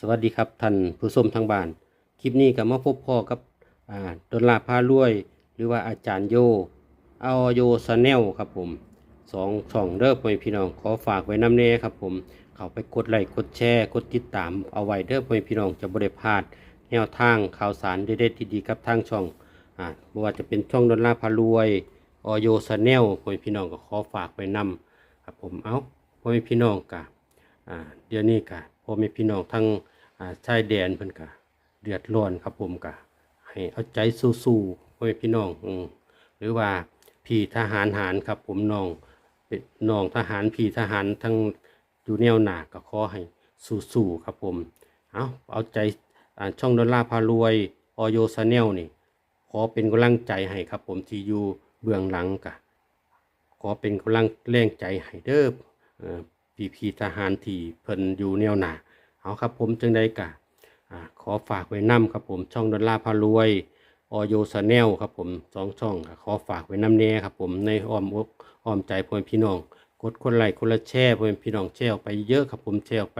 สวัสดีครับท่านผู้ชมทางบ้าน คลิปนี้ก็มาพบพ่อกับอ่าดนลาพารวย หรือว่าอาจารย์โยเอาโยสแนลครับผมสองช่องเด้อพ่อพี่น้องขอฝากไว้น้ำเน่ครับผมเข้าไปกดไลค์กดแชร์กดติดตามเอาไว้เด้อพ่อพี่น้องจะบ่ได้พลาดแนวทางข่าวสารเด็ดๆดีๆกับทางช่องอ่าบ่ว่าจะเป็นช่องดนลาพารวยอโยสแนลพ่อพี่น้องก็ขอฝากไว้นำครับผมเอาพ่อพี่น้องกะอ่าเดี๋ยวนี้กะ พ่อแม่พี่น้องทั้งชายแดนเพิ่นกะเดือดร้อนครับผมกะให้เอาใจสู้ๆพ่อแม่พี่น้องอหรือว่าพี่ทหารหารครับผมน้องเป็นน้องทหารพี่ทหารทั้งอยู่แนวหนาก็ขอให้สู้ๆครับผมเอาเอาใจช่องดอลลาร์พารวยออโยชาแนลนี่ขอเป็นกำลังใจให้ครับผมที่อยู่เบื้องหลังกะขอเป็นกำลังแรงใจให้เด้อ พี่พีทหารที่เพิ่นอยู่แนวหนาเอาครับผมจึงได้กะขอฝากไว้นํครับผมช่องดอลลาร์พารวยอโยชาแนลครับผมสองช่องขอฝากไว้นํแน่ครับผมในอ้อมอกอ้อมใจพ่อพี่น้อง กดคนไลค์คนละแชร์พ่อพี่น้องแชร์ไปเยอะครับผมแชร์ไป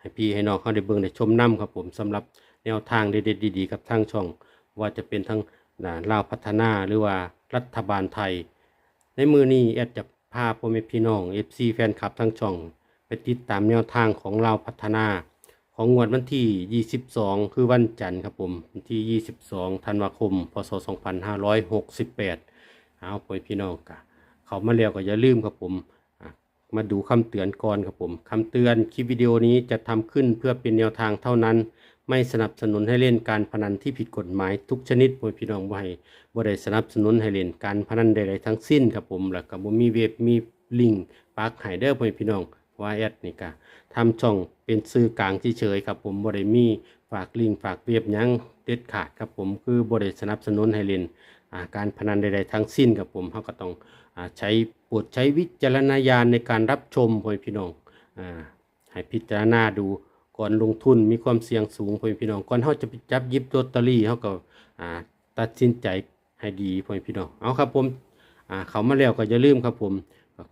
ให้พี่ให้น้องเขาได้เบิ่งได้ชมนํครับผมสำหรับแนวทางเด็ดๆดีๆกับทางช่อง ว่าจะเป็นทั้งลาวพัฒนาหรือว่ารัฐบาลไทย ในมือนี้แอดจะ พาพ่อแม่พี่น้อง FC แฟนคลับทั้งช่อง ไปติดตามแนวทางของเราพัฒนา ของงวดวันที่ 22 คือวันจันทร์ครับผมวันที่ 22 ธันวาคม พศ 2568 เอาพ่อแม่พี่น้องกะเขามาแล้วก็อย่าลืมครับผมมาดูคำเตือนก่อนครับผมคำเตือนคลิปวิดีโอนี้จะทำขึ้นเพื่อเป็นแนวทางเท่านั้น ไม่สนับสนุนให้เล่นการพนันที่ผิดกฎหมายทุกชนิดพ่อแม่พี่น้องบ่ให้บ่ได้สนับสนุนให้เล่นการพนันใดๆทั้งสิ้นครับผมแล้วก็บ่มีเว็บมีลิงก์ปักให้เดอพ่อแม่พี่น้องว่าแอดนี่ก็ทำช่องเป็นสื่อกลางเฉยๆครับผมบ่ได้มีฝากลิงก์ฝากเว็บยังเด็ดขาดครับผมคือบ่ได้สนับสนุนให้เล่นการพนันใดๆทั้งสิ้นครับผมเฮาก็ต้องอใช้ปรดใช้วิจารณญาณในการรับชมพ่อพี่น้องอให้พิจารณาดู ก่อนลงทุนมีความเสี่ยงสูงพ่อแม่พี่น้อง ก่อนเฮาจะไปจับยิบลอตเตอรี่เฮาก็อ่าตัดสินใจให้ดีพ่อแม่พี่น้อง เอาครับผมอ่าเขามาแล้วก็อย่าลืมครับผม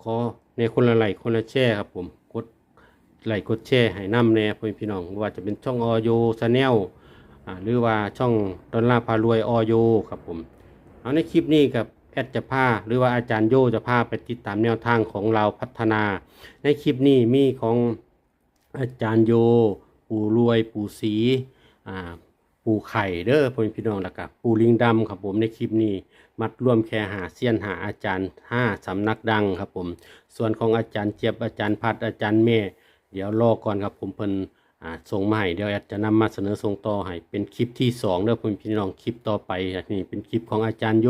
ขอในคนละไหลคนละแชร์ครับผมกดไหลกดแชร์ให้น้ำแน่พ่อแม่พี่น้องว่าจะเป็นช่องออโยชาแนลหรือว่าช่องดอลลาร์พารวยออโยครับผม เอาในคลิปนี้กับแอดจะพาหรือว่าอาจารย์โยจะพาไปติดตามแนวทางของเราพัฒนา ในคลิปนี้มีของ อาจารย์โย ปู่รวย ปู่ศรีอ่าปูไข่เด้อพ่อแม่พี่น้องแล้วก็ปูลิงดำครับผมในคลิปนี้ มัดร่วมแค่หาเซียนหาอาจารย์ห้าสำนักดังครับผม ส่วนของอาจารย์เจี๊ยบอาจารย์พัดอาจารย์เม่เดี๋ยวรอก่อนครับผมเพิ่นอ่าส่งมาให้เดี๋ยวอดจะนำมาเสนอส่งต่อให้เป็นคลิปที่สองเด้อพ่อแม่พี่น้องคลิปต่อไปนี่เป็นคลิปของอาจารย์โย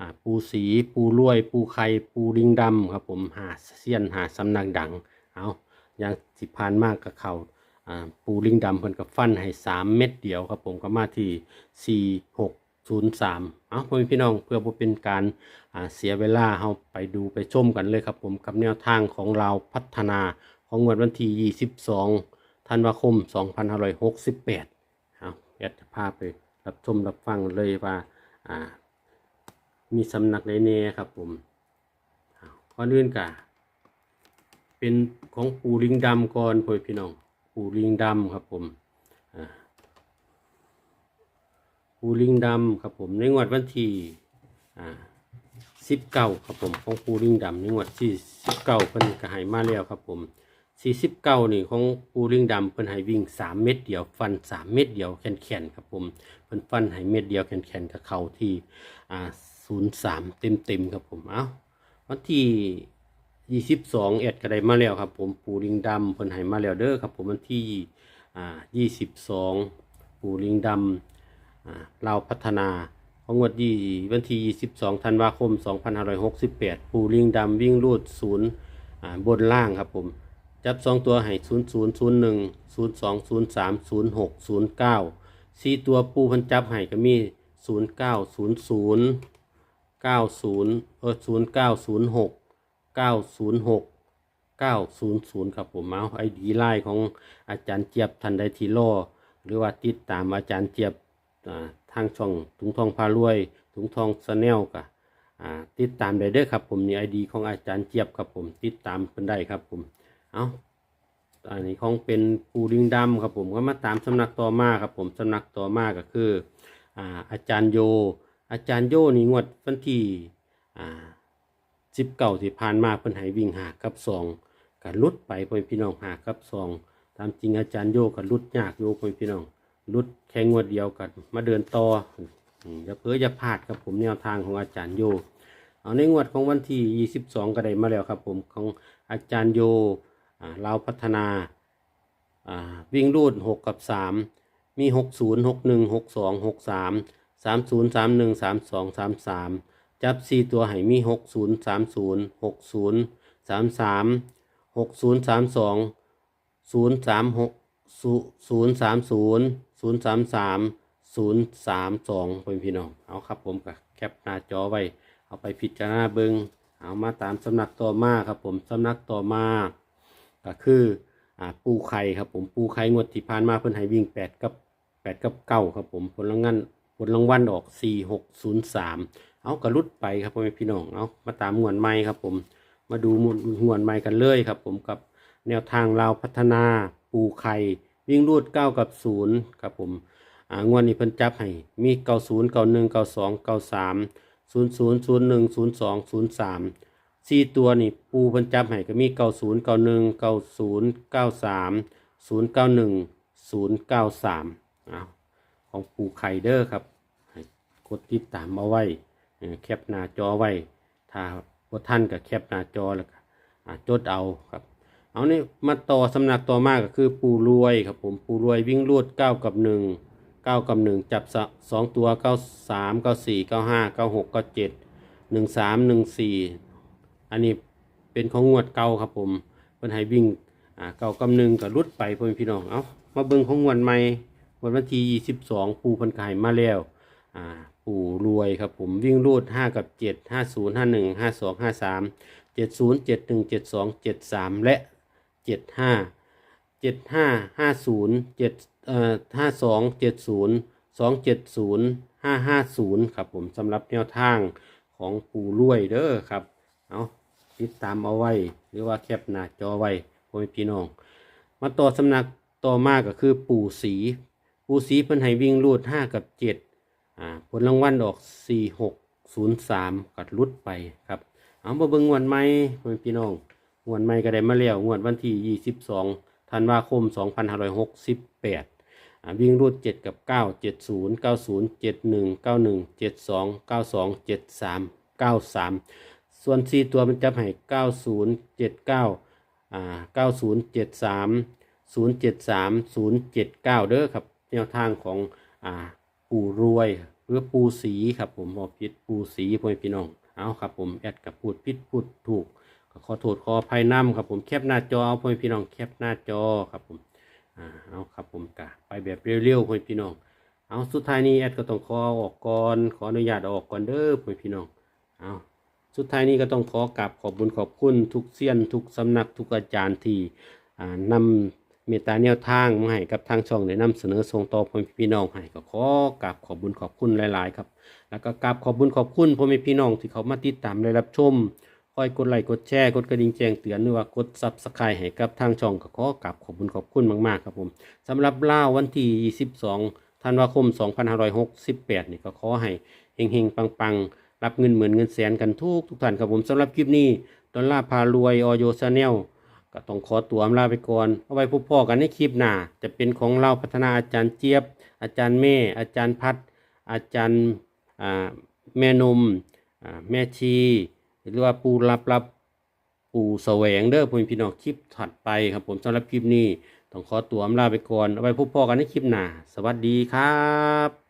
อ่าปูสีปูรวย ปูไข่ปูลิงดำครับผมหาเซียนหาสำนักดังเอา อย่างสิผ่านมากกับเขา่าปูลิงดำเพิ่นกับฟันให้สามเม็ดเดียวครับผมก็มาที่สี่หกศูนย์สามเอาพ่อพี่น้องเพื่อบ่เป็นการเสียเวลาเฮาไปดูไปชมกันเลยครับผมกับแนวทางของเราพัฒนาของงวดวันที่ 22 ธันวาคม 2568 เอาแอดจะพาไปรับชมรับฟังเลยว่าามีสำนักใดแน่ครับผมก่อนอื่นกะ เป็นของปูลิงดำก่อนพ่อพี่น้องปูลิงดำครับผมปูลิงดำครับผมในงวดวันที่สิบเก้าครับผมของปูลิงดำในงวดที่สิบเก้าเพิ่นก็ให้มาแล้วครับผมสี่สิบเก้านี่ของปูลิงดำเพิ่นให้วิ่งสามเม็ดเดียวฟันสามเม็ดเดียวแขนแขนครับผมเพิ่นฟันให้เม็ดเดียวแขนแขนกับเข่าที่อ่าศูนย์สามเต็มเต็มครับผมเอ้าวันที่ ยี่สิบสองเอ็ดก็ได้มาแล้วครับ ผมปูลิงดำเพิ่นให้มาแล้วเด้อครับ ผมวันที่อ่ายี่สิบสองปูลิงดำอ่าเราพัฒนาของงวดยี่วันที่ยี่สิบสองธันวาคมสองพันห้าร้อยหกสิบแปดปูลิงดำวิ่งรูดศูนย์อ่าบนล่างครับผมจับสองตัวให้ศูนย์ศูนย์ศูนย์หนึ่งศูนย์สองศูนย์สามศูนย์หกศูนย์เก้าสี่ตัวปูพันจับให้ก็มีศูนย์เก้าศูนย์ศูนย์เก้าศูนย์เออศูนย์เก้าศูนย์หก 906 900 ครับผมเอาไอดีไลน์ของอาจารย์เจี๊ยบทันใดทีโลหรือว่าติดตามอาจารย์เจี๊ยบทางช่องถุงทองพารวยถุงทองสแนลกะติดตามได้เด้อครับผมนี่ไอดีของอาจารย์เจี๊ยบครับผมติดตามเพิ่นได้ครับผมเอาอันนี้ของเป็นปูดิงดำครับผมก็มาตามสำนักต่อมาครับผมสำนักต่อมาก็คืออาอาจารย์โย อาจารย์โยนี่งวดวันที่อ่า สิบเก้าที่ผ่านมาเพิ่นให้วิ่งหากับสองก็ลุดไปพ่อพี่น้องหากับสองตามจริงอาจารย์โยก็ลุดยากโยพ่อแม่พี่น้องลุดแค่งวดเดียวกันมาเดินต่ออย่าเพ้ออย่าพลาดครับผมแนวทางของอาจารย์โยเอาในงวดของวันที่ 22 ก็ได้มาแล้วครับผมของอาจารย์โยอ่าพัฒนาอ่าวิ่งรูด 6 กับ 3 มี 60 61 62 63 30 31 32 33 จับ4ตัวให้มี60 30 60 33 60 32 0 3 6 0 3 0 0 3 3 0 3 2เป็นพี่น้อง เอาครับผมกับแคปหน้าจอไว้ เอาไปพิจารณาเบิงเอามาตามสำนักต่อมาครับผมสำนักต่อมา ก็คืออ่าปูไข่ครับผมปูไข่งวดที่ผ่านมาเพิ่นให้วิ่ง8กับ8กับเก้าครับผมผลรางวัลผลรางวัลออก4603 เอากระลุดไปครับพ่อแม่พี่น้องเอามาตามงวดใหม่ครับผมมาดูงวดใหม่กันเลยครับ ผมกับแนวทางเราพัฒนาปูไข่วิ่งรูด9กับ0ครับผมอ่างวดนี้เพิ่นจับให้มี90 91 92 93ศูนย์ศูนย์ศูนย์หนึ่งศูนย์สองศูนย์สามสี่ตัวนี่ปูเพันจับให้ก็มีเก้าศูนย์เก้าหนึ่งเก้าศูนย์เก้าสามศูนย์เก้าหนึ่งศูนย์เก้าสามเอาของปูไข่เดอร์ครับกดติดตามเอาไว้ แคปหน้าจอไว้ ถ้าพวกท่านก็แคปหน้าจอแล้วก็จดเอาครับ เอานี่มาต่อสำนักต่อมากก็คือปูรวยครับผมปูรวยวิ่งรวดเก้ากับหนึ่งเก้ากับหนึ่งจับสะสองตัวเก้าสามเก้าสี่เก้าห้าเก้าหกเก้าเจ็ดหนึ่งสามหนึ่งสี่อันนี้เป็นของงวดเก่าครับผมเพิ่นให้วิ่งอ่าเก้ากับหนึ่งกับรุดไปพ่อแม่พี่น้องเอามาเบิ่งของงวดใหม่วันวันที่ยี่สิบสองปูพันไขายมาแล้วอ่า ปู่รวยครับผมวิ่งรูดห้ากับเจ็ดห้าศูนย์ห้าหนึ่งห้าสองห้าสามเจ็ดศูนย์เจ็ดหนึ่งเจ็ดสองเจ็ดสามและเจ็ดห้าเจ็ดห้าห้าศูนย์เจ็ดเอ่อห้าสองเจ็ดศูนย์สองเจ็ดศูนย์ห้าห้าศูนย์ครับผมสำหรับแนวทางของปู่รวยเด้อครับ เอาติดตามเอาไว้ หรือว่าแคปหน้าจอไว้พ่อแม่พี่น้อง มาต่อสำนักต่อมาก็คือปู่สี ปู่สีเพิ่นให้วิ่งรูดห้ากับเจ็ด ผลรางวัลออกสี่หกศูนย์สามกัดลุดไปครับ เอามาเบิ่งงวดใหม่พี่น้องงวดใหม่ก็ได้มาแล้วงวดวันที่22ธันวาคม2568อ่าวิ่งรูด7กับ9 70 90 71 91 72 92 73 93ส่วน4ตัวมันจะให้90 79อ่า90 73 073 079เด้อครับแนวทางของอ่า ปูรวยหรือปูสีครับผมบอกผิดปูสีพ่อพี่น้องเอาครับผมแอดกับพูดผิดพูดถูกก็ขอโทษขออภัยน้ำครับผมแคปหน้าจอเอาพ่อพี่น้องแคปหน้าจอครับผมอ่าเอาครับผมกะไปแบบเร็วๆพ่อพี่น้อง เอาสุดท้ายนี้แอดก็ต้องขอออกก่อนขออนุญาตออกก่อนเด้อพ่อพี่น้องเอาสุดท้ายนี้ก็ต้องขอกราบขอบบุญขอบคุณทุกเซียนทุกสำนักทุกอาจารย์ที่อ่านำ เมตตาแนวทางมาให้กับทางช่องได้นำเสนอส่งต่อพ่อแม่พี่น้องให้ก็ขอกราบขอบบุญขอบคุณหลายๆครับแล้วก็กราบขอบบุญขอบคุณพ่อแม่พี่น้องที่เขามาติดตามและรับชมคอยกดไลค์กดแชร์กดกระดิ่งแจ้งเตือนหรือว่ากดซับสไครต์ให้กับทางช่องก็ขอกราบขอบคุณขอบคุณมากๆครับผมสำหรับล่าวันที่ 22ธันวาคม 2568นี่ก็ขอให้เฮงๆปังๆรับเงินหมื่นเงินแสนกันทุกทุกท่านครับผมสำหรับคลิปนี้ดอลลาร์พารวยออโยชาแนล ก็ต้องขอตัวอำลาไปก่อนเอาไว้พบพ่อกันในคลิปหน้าจะเป็นของเราพัฒนาอาจารย์เจี๊ยบ อาจารย์เม่ อาจารย์พัด อาจารย์แม่นมแม่ชี หรือว่าปูรับรับปูแสวงเด้อพ่อพี่น้องคลิปถัดไปครับผมสำหรับคลิปนี้ ต้องขอตัวอำลาไปก่อนเอาไว้พบพ่อกันในคลิปหน้าสวัสดีครับ